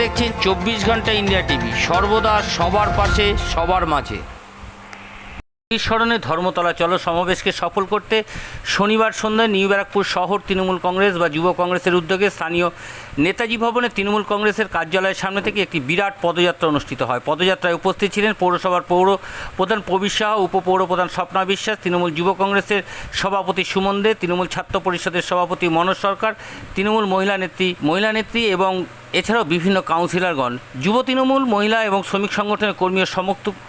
দেখছেন চব্বিশ ঘণ্টা ইন্ডিয়া টিভি। সর্বদা সবার পাশে, সবার মাঝে। স্মরণে ধর্মতলা, চলো সমাবেশকে সফল করতে শনিবার সন্ধ্যায় নিউ ব্যারাকপুর শহর তৃণমূল কংগ্রেস বা যুব কংগ্রেসের উদ্যোগে স্থানীয় নেতাজি ভবনে তৃণমূল কংগ্রেসের কার্যালয়ের সামনে থেকে একটি বিরাট পদযাত্রা অনুষ্ঠিত হয়। পদযাত্রায় উপস্থিত ছিলেন পৌরসভার পৌর প্রধান প্রবীর শাহ উপপৌর প্রধান স্বপ্না বিশ্বাস, তৃণমূল যুব কংগ্রেসের সভাপতি সুমন দে, তৃণমূল ছাত্র পরিষদের সভাপতি মনোজ সরকার, তৃণমূল মহিলা নেত্রী মহিলা নেত্রী এবং এছাড়াও বিভিন্ন কাউন্সিলরগণ, যুব তৃণমূল, মহিলা এবং শ্রমিক সংগঠনের কর্মী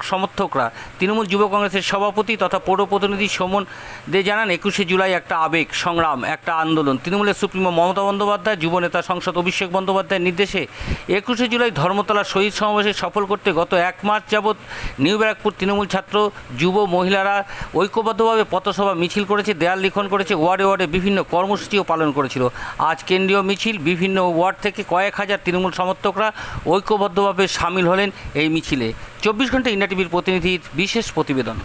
সমর্থকরা, তৃণমূল যুব কংগ্রেসের সভাপতি তথা পৌর প্রতিনিধি সোমন দে জানান, একুশে জুলাই একটা আবেগ, সংগ্রাম, একটা আন্দোলন। তৃণমূলের সুপ্রিমো মমতা বন্দ্যোপাধ্যায়, যুব নেতা সংসদ অভিষেক বন্দ্যোপাধ্যায়ের নির্দেশে একুশে জুলাই ধর্মতলা শহীদ সমাবেশে সফল করতে গত এক মাস যাবৎ নিউ ব্যারাকপুর তৃণমূল ছাত্র, যুব মহিলারা ঐক্যবদ্ধভাবে পথসভা মিছিল করেছে, দেয়াল লিখন করেছে, ওয়ার্ডে ওয়ার্ডে বিভিন্ন কর্মসূচিও পালন করেছিল। আজ কেন্দ্রীয় মিছিল বিভিন্ন ওয়ার্ড থেকে কয়েক হাজার তৃণমূল সমর্থকরা ঐক্যবদ্ধভাবে সামিল হলেন এই মিছিলে। চব্বিশ ঘণ্টা ইন্ডিয়া টিভির প্রতিনিধির বিশেষ প্রতিবেদন।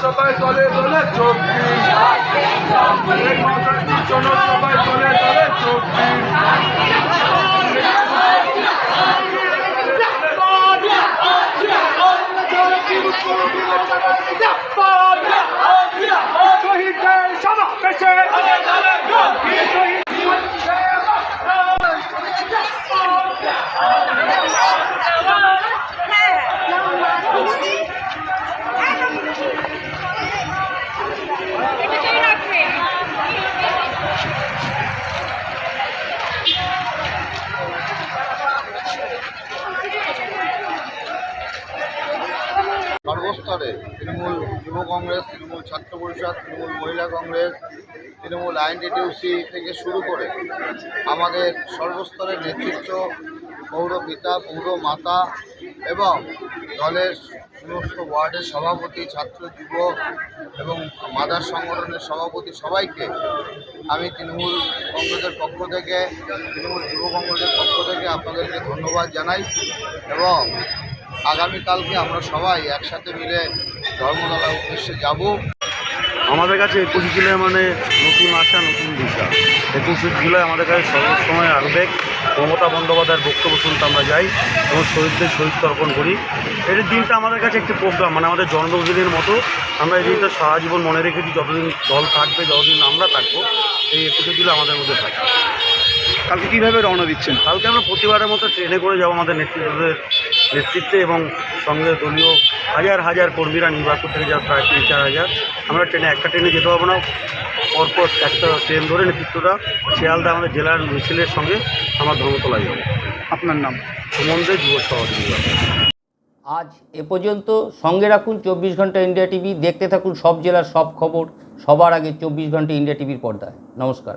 জনসভায় দলে দলে এই মাতাজি জনসভায় দলে দলে দিন শহীদদের সমাবেশে। সর্বস্তরে তৃণমূল যুব কংগ্রেস, তৃণমূল ছাত্র পরিষদ, তৃণমূল মহিলা কংগ্রেস, তৃণমূল আইএনটিটিউসি থেকে শুরু করে আমাদের সর্বস্তরের নেতৃত্ব, পৌর পিতা, পৌর মাতা এবং দলের সমস্ত ওয়ার্ডের সভাপতি, ছাত্র, যুব এবং মাদার সংগঠনের সভাপতি সবাইকে আমি তৃণমূল কংগ্রেসের পক্ষ থেকে, তৃণমূল যুব কংগ্রেসের পক্ষ থেকে আপনাদেরকে ধন্যবাদ জানাই এবং আগামীকালকে আমরা সবাই একসাথে মিলে ধর্মতলার উদ্দেশ্যে যাব। আমাদের কাছে একুশে জুলাই মানে নতুন আশা নতুন দিশা। একুশে জুলাই আমাদের কাছে সর্বসময় আবেগ। মমতা বন্দ্যোপাধ্যায়ের বক্তব্য শুনতে আমরা যাই এবং শহীদদের শহীদ তর্পণ করি। এই দিনটা আমাদের কাছে একটি প্রোগ্রাম মানে আমাদের জন্মদিনের মতো। আমরা এই দিনটা সারা জীবন মনে রেখেছি যতদিন দল থাকবে যতদিন আমরা থাকব এই একুশে জুলাই আমাদের মধ্যে থাকবে। কালকে কীভাবে রওনা দিচ্ছেন? কালকে আমরা প্রতিবারের মতো ট্রেনে করে যাব আমাদের নেতৃত্বের নেতৃত্বে এবং সঙ্গে দলীয় হাজার হাজার কর্মীরা নির্বাচন থেকে যাওয়া প্রায় তিন চার হাজার। আমরা ট্রেনে একটা ট্রেনে যেতে পারব না। পরপর একটা ট্রেন ধরে নেতৃত্বটা শিয়ালদা আমাদের জেলার মিছিলের সঙ্গে আমরা ধর্মতলা যাব। আপনার নাম? সম্বন্ধে যুব সভাপতি আজ এ পর্যন্ত সঙ্গে রাখুন চব্বিশ ঘণ্টা ইন্ডিয়া টিভি। দেখতে থাকুন সব জেলার সব খবর। সবার আগে চব্বিশ ঘণ্টা ইন্ডিয়া টিভির পর্দায়। নমস্কার।